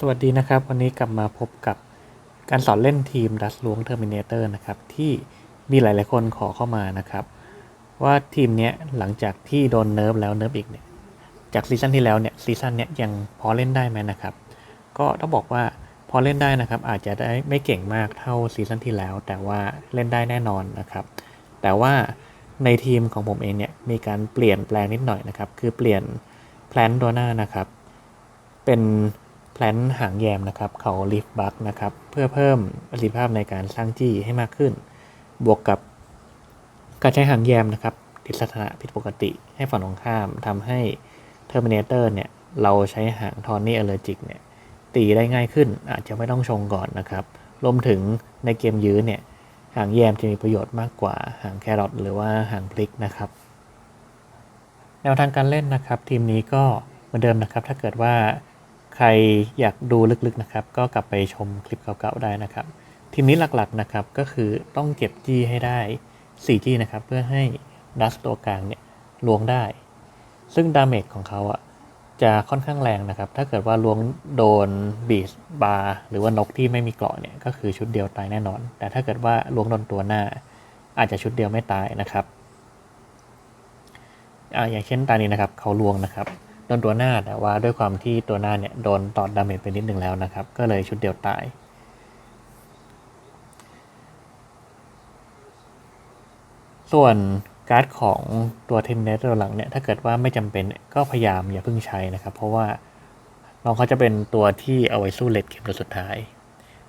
สวัสดีนะครับ วันนี้กลับมาพบกับการสอนเล่นทีมดัสลวงเทอร์มินเตอร์นะครับ ที่มีหลายๆคนขอเข้ามานะครับ ว่าทีมเนี้ยหลังจากที่โดนเนิร์ฟแล้วเนิร์ฟอีกเนี่ยจากซีซั่นที่แล้วเนี่ยซีซั่นเนี้ยยังพอเล่นได้ไหมนะครับ ก็ต้องบอกว่าพอเล่นได้นะครับ อาจจะได้ไม่เก่งมากเท่าซีซั่นที่แล้ว แต่ว่าเล่นได้แน่นอนนะครับ แต่ว่าในทีมของผมเองเนี่ยมีการเปลี่ยนแปลงนิดหน่อยนะครับ คือเปลี่ยนแพลนตัวหน้านะครับ เป็น แพลนหางแยมนะครับเขาลิฟบัคนะครับเพื่อเพิ่มประสิทธิภาพในการสร้างจี้ให้มากขึ้น บวกกับการใช้หางแยมนะครับติดสถานะผิดปกติให้ฝั่งตรงข้ามทำให้เทอร์มินเตอร์เนี่ยเราใช้หางทอนนี่อเลอร์จิกเนี่ยตีได้ง่ายขึ้น อาจจะไม่ต้องชงก่อนนะครับรวมถึงในเกมยื้อเนี่ยหางแยมจะมีประโยชน์มากกว่าหางแครอทหรือว่าหางพลิกนะครับ แนวทางการเล่นนะครับ ทีมนี้ก็เหมือนเดิมนะครับ ถ้าเกิดว่า ใครอยากดูลึกๆนะครับ ก็กลับไปชมคลิปเก่าๆได้นะครับ ทีมนี้หลักๆนะครับก็คือต้องเก็บจี้ให้ได้4จี้นะครับ เพื่อให้ดัสตัวกลางเนี่ยลวงได้ ซึ่งดาเมจของเขาอะจะค่อนข้างแรงนะครับ ถ้าเกิดว่าลวงโดนบีสบาร์หรือว่านกที่ไม่มีเกราะเนี่ยก็คือชุดเดียวตายแน่นอน แต่ถ้าเกิดว่าลวงโดนตัวหน้า อาจจะชุดเดียวไม่ตายนะครับออย่างเช่นตานี้นะครับ เขาลวงนะครับ โดนตัวหน้าแต่ว่าด้วยความที่ตัวหน้าเนี่ยโดนตอดดาเมจไปนิดหนึ่งแล้วนะครับ ก็เลยชุดเดียวตาย ส่วนการ์ดของตัวเทมเนตตัวหลังเนี่ยถ้าเกิดว่าไม่จำเป็นก็พยายามอย่าเพิ่งใช้นะครับ เพราะว่าน้องเขาจะเป็นตัวที่เอาไว้สู้เลดเกมตัวสุดท้าย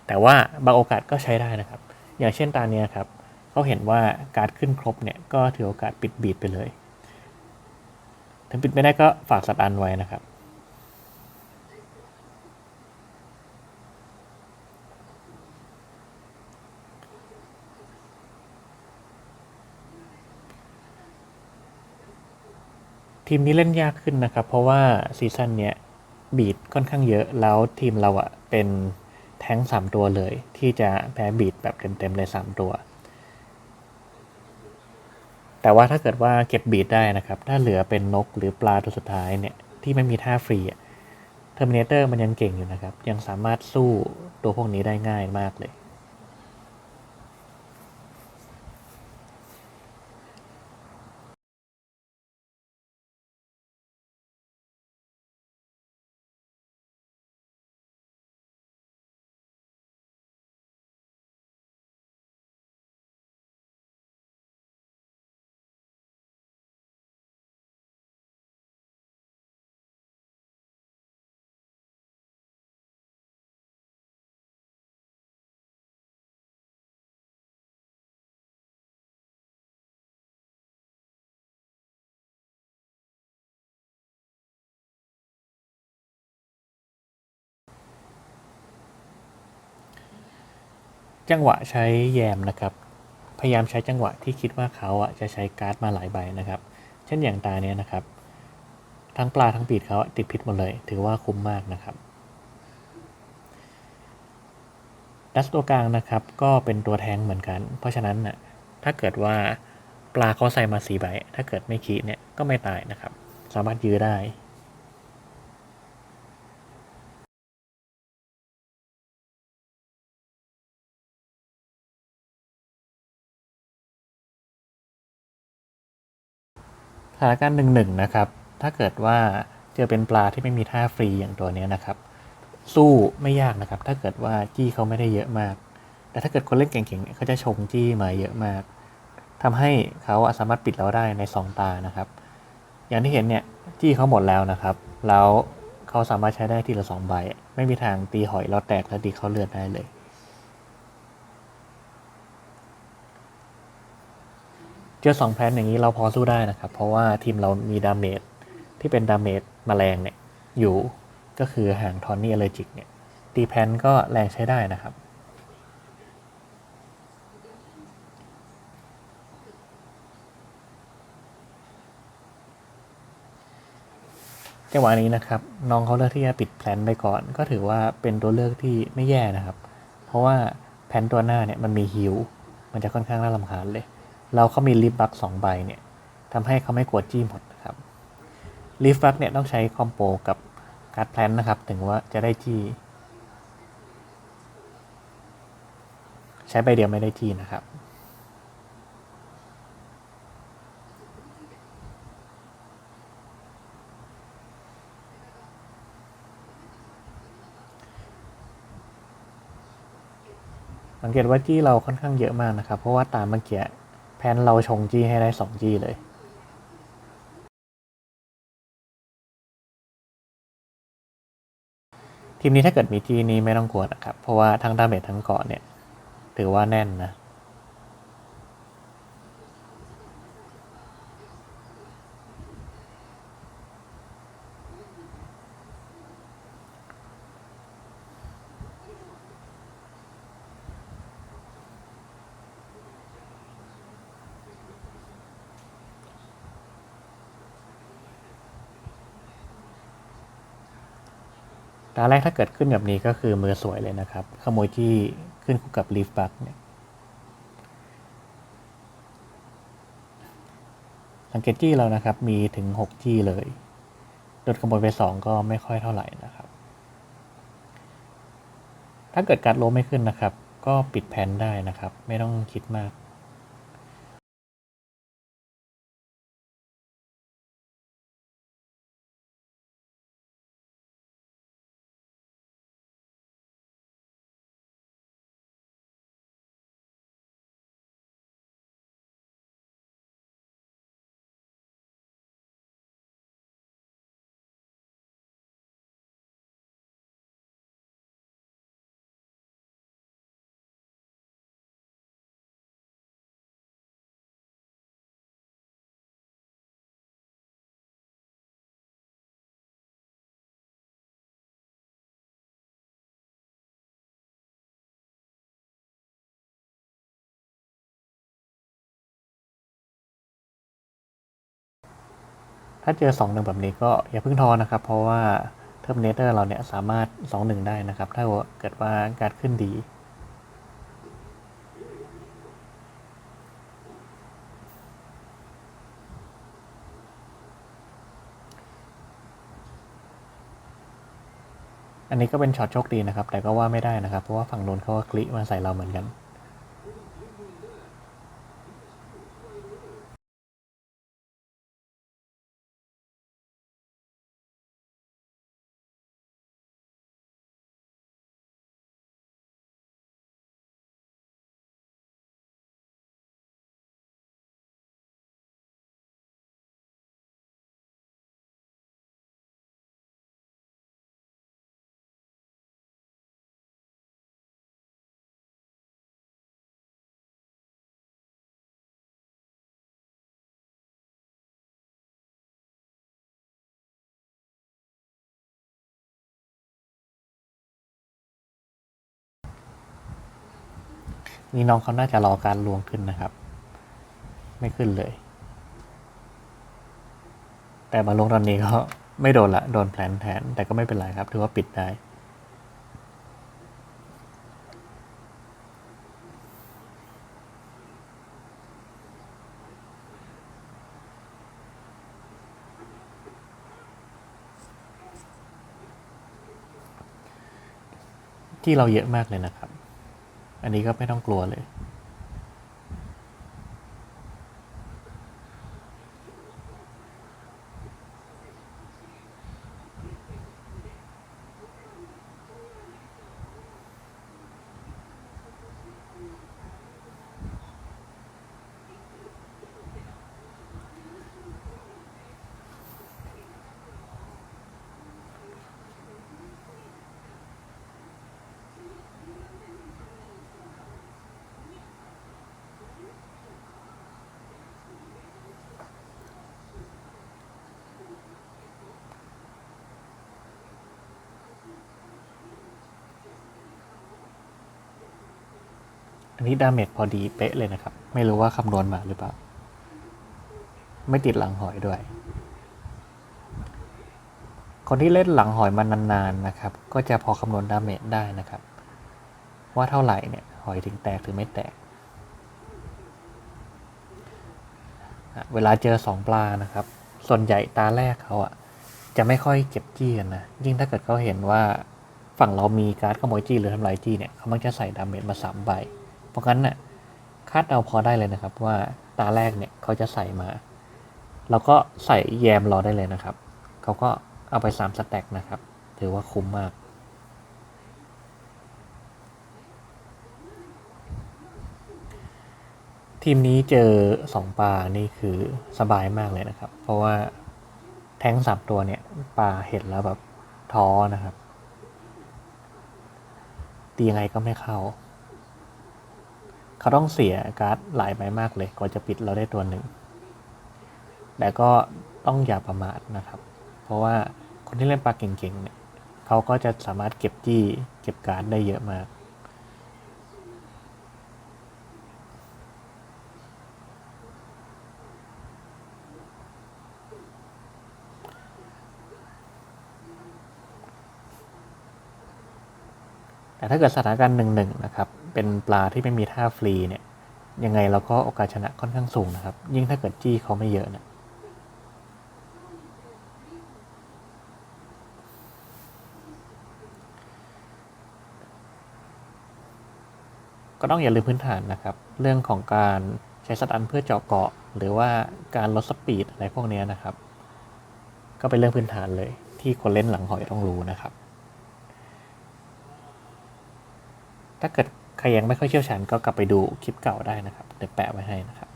แต่ว่าบางโอกาสก็ใช้ได้นะครับ อย่างเช่นตาเนี้ยครับเขาเห็นว่าการ์ดขึ้นครบเนี่ยก็ถือโอกาสปิดบีดไปเลย ถ้าปิดไม่ได้ก็ฝากสัตว์อันไว้นะครับ ทีมนี้เล่นยากขึ้นนะครับ เพราะว่าซีซั่นเนี้ยบีดค่อนข้างเยอะแล้วทีมเราอะเป็นแท้งสามตัวเลย ที่จะแพ้บีดแบบเต็มๆเลยสามตัว แต่ว่าถ้าเกิดว่าเก็บบีดได้นะครับ ถ้าเหลือเป็นนกหรือปลาตัวสุดท้ายเนี่ยที่ไม่มีท่าฟรีเทอร์มินเตอร์มันยังเก่งอยู่นะครับ ยังสามารถสู้ตัวพวกนี้ได้ง่ายมากเลย จังหวะใช้แยมนะครับ พยายามใช้จังหวะที่คิดว่าเขาอะจะใช้การ์ดมาหลายใบนะครับ เช่นอย่างตาเนี้ยนะครับ ทั้งปลาทั้งปีดเขาติดพิษหมดเลย ถือว่าคุ้มมากนะครับดัสตัวกลางนะครับก็เป็นตัวแทงเหมือนกัน เพราะฉะนั้นน่ะถ้าเกิดว่าปลาเขาใส่มาสีใบ ถ้าเกิดไม่คีเนี่ยก็ไม่ตายนะครับ สามารถยื้อได้ สถานการณ์หนึ่งหนึ่งนะครับ ถ้าเกิดว่าเจอเป็นปลาที่ไม่มีท่าฟรีอย่างตัวนี้นะครับ สู้ไม่ยากนะครับ ถ้าเกิดว่าจี้เขาไม่ได้เยอะมาก แต่ถ้าเกิดคนเล่นเก่งๆเนี่ยเขาจะชงจี้มาเยอะมากทำให้เขาสามารถปิดเราได้ในสองตานะครับ อย่างที่เห็นเนี่ยจี้เขาหมดแล้วนะครับ แล้วเขาสามารถใช้ได้ทีละสองใบ ไม่มีทางตีหอยเราแตกและดีเขาเลือดได้เลย จอสองแพลนอย่างนี้เราพอสู้ได้นะครับ เพราะว่าทีมเรามีดาเมจที่เป็นดาเมจแมลงเนี่ยอยู่ก็คือหางทอนนี่อเลจิกเนี่ยตีแพนก็แรงใช้ได้นะครับ จังหวะนี้นะครับ น้องเขาเลือกที่จะปิดแพลนไปก่อน ก็ถือว่าเป็นตัวเลือกที่ไม่แย่นะครับ เพราะว่าแพนตัวหน้าเนี่ยมันมีฮิวมันจะค่อนข้างน่ารำคาญเลย เราเขามีลิฟต์บัคสองใบเนี่ยทำให้เขาไม่กวดจี้หมดนะครับลิฟต์บัคเนี่ยต้องใช้คอมโปกับการ์ดแพลนนะครับ ถึงว่าจะได้จี้ใช้ใบเดียวไม่ได้จี้นะครับสังเกตว่าจี้เราค่อนข้างเยอะมากนะครับ เพราะว่าตามเมื่อกี้ แพนเราชงจี้ให้ได้สองจี้เลยทีมนี้ถ้าเกิดมีจี้นี้ไม่ต้องกลัวนะครับ เพราะว่าทั้งดาเมจทั้งเกาะเนี่ย ถือว่าแน่นนะ ตาแรกถ้าเกิดขึ้นแบบนี้ก็คือมือสวยเลยนะครับ ขโมยที่ขึ้นคู่กับลีฟบักเนี่ยสังเกตจี้เรานะครับมีถึง 6 จี้เลยโดนขโมยไป 2 ก็ไม่ค่อยเท่าไหร่นะครับ ถ้าเกิดการดโลไม่ขึ้นนะครับ ก็ปิดแผนได้นะครับ ไม่ต้องคิดมาก ถ้าเจอ2 1แบบนี้ก็อย่าเพิ่งท้อนะครับ เพราะว่าเทอร์มินเตอร์เราเนี่ยสามารถ2 1ได้นะครับ ถ้าเกิดว่าการขึ้นดีอันนี้ก็เป็นช็อตโชคดีนะครับ แต่ก็ว่าไม่ได้นะครับ เพราะว่าฝั่งโน้นเขาก็คลิมาใส่เราเหมือนกัน นี่น้องเขาน่าจะรอการลวงขึ้นนะครับ ไม่ขึ้นเลย แต่มาลงตอนนี้ก็ไม่โดนละ โดนแผลนแทน แต่ก็ไม่เป็นไรครับ ถือว่าปิดได้ ที่เราเยอะมากเลยนะครับ อันนี้ก็ไม่ต้องกลัวเลย อันนี้ดาเมจพอดีเป๊ะเลยนะครับ ไม่รู้ว่าคำนวณมาหรือเปล่า ไม่ติดหลังหอยด้วย คนที่เล่นหลังหอยมานานๆนะครับ ก็จะพอคำนวณดาเมจได้นะครับ ว่าเท่าไหร่เนี่ยหอยถึงแตกหรือไม่แตก เวลาเจอสองปลานะครับ ส่วนใหญ่ตาแรกเขาอะจะไม่ค่อยเก็บจี้กันนะ ยิ่งถ้าเกิดเขาเห็นว่าฝั่งเรามีการ์ดขโมยจี้หรือทำลายจี้เนี่ยเขามักจะใส่ดาเมจมาสามใบ ราะงั้นน่ะคาดเดาพอได้เลยนะครับ ว่าตาแรกเนี่ยเขาจะใส่มาเราก็ใส่แยมรอได้เลยนะครับ เขาก็เอาไปสามสแต็กนะครับ ถือว่าคุ้มมาก ทีมนี้เจอสองปลานี่คือสบายมากเลยนะครับ เพราะว่าแท้งสามตัวเนี่ยปลาเห็นแล้วแบบท้อนะครับ ตียังไงก็ไม่เข้า เขาต้องเสียการ์ดหลายใบมากเลยกว่าจะปิดเราได้ตัวหนึ่ง แต่ก็ต้องอย่าประมาทนะครับ เพราะว่าคนที่เล่นปลาเก่งๆเนี่ยเขาก็จะสามารถเก็บจี้เก็บการ์ดได้เยอะมาก แต่ถ้าเกิดสถานการณ์หนึ่งหนึ่งนะครับเป็นปลาที่ไม่มีท่าฟรีเนี่ยยังไงเราก็โอกาสชนะค่อนข้างสูงนะครับ ยิ่งถ้าเกิดจี้เขาไม่เยอะเนะก็ต้องอย่าลืมพื้นฐานนะครับ เรื่องของการใช้สตันเพื่อเจาะเกาะ หรือว่าการลดสปีดอะไรพวกเนี้ยนะครับ ก็เป็นเรื่องพื้นฐานเลยที่คนเล่นหลังหอยต้องรู้นะครับ ถ้าเกิดใครยังไม่ค่อยเชี่ยวชาญก็กลับไปดูคลิปเก่าได้นะครับ เดี๋ยวแปะไว้ให้นะครับ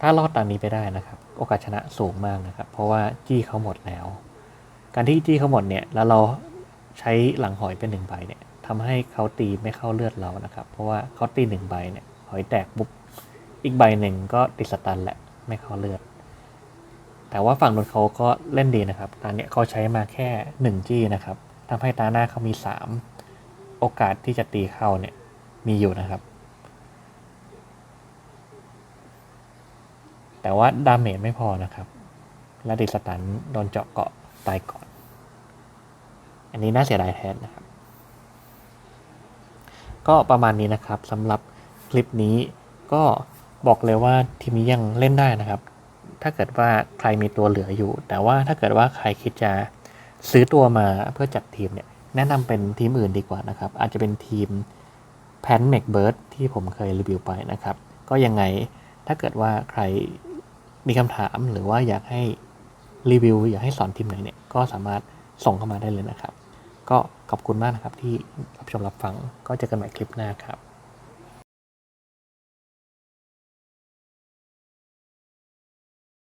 ถ้ารอดตามนี้ไปได้นะครับ โอกาสชนะสูงมากนะครับ เพราะว่าจี้เขาหมดแล้ว การที่จี้เขาหมดเนี่ย แล้วเราใช้หลังหอยเป็นหนึ่งใบเนี่ยทำให้เขาตีไม่เข้าเลือดเรานะครับ เพราะว่าเขาตีหนึ่งใบเนี่ย หอยแตกปุ๊บ อีกใบหนึ่งก็ติดสตันแหละ ไม่เข้าเลือด แต่ว่าฝั่งนู้นเขาก็เล่นดีนะครับตอนนี้ยเขาใช้มาแค่หนึ่งจี้นะครับทำให้ตาหน้าเขามีสามโอกาสที่จะตีเข้าเนี่ยมีอยู่นะครับ แต่ว่าดาเมจไม่พอนะครับ และดิสตันโดนเจาะเกาะตายก่อน อันนี้น่าเสียดายแทนนะครับ ก็ประมาณนี้นะครับสำหรับคลิปนี้ก็ บอกเลยว่าทีมนี้ยังเล่นได้นะครับ ถ้าเกิดว่าใครมีตัวเหลืออยู่ แต่ว่าถ้าเกิดว่าใครคิดจะซื้อตัวมาเพื่อจัดทีมเนี่ยแนะนำเป็นทีมอื่นดีกว่านะครับ อาจจะเป็นทีมแพนเมกเบิร์ดที่ผมเคยรีวิวไปนะครับ ก็ยังไงถ้าเกิดว่าใครมีคำถามหรือว่าอยากให้รีวิวอยากให้สอนทีมไหนเนี่ยก็สามารถส่งเข้ามาได้เลยนะครับ ก็ขอบคุณมากนะครับที่รับชมรับฟังก็เจอกันใหม่คลิปหน้าครับ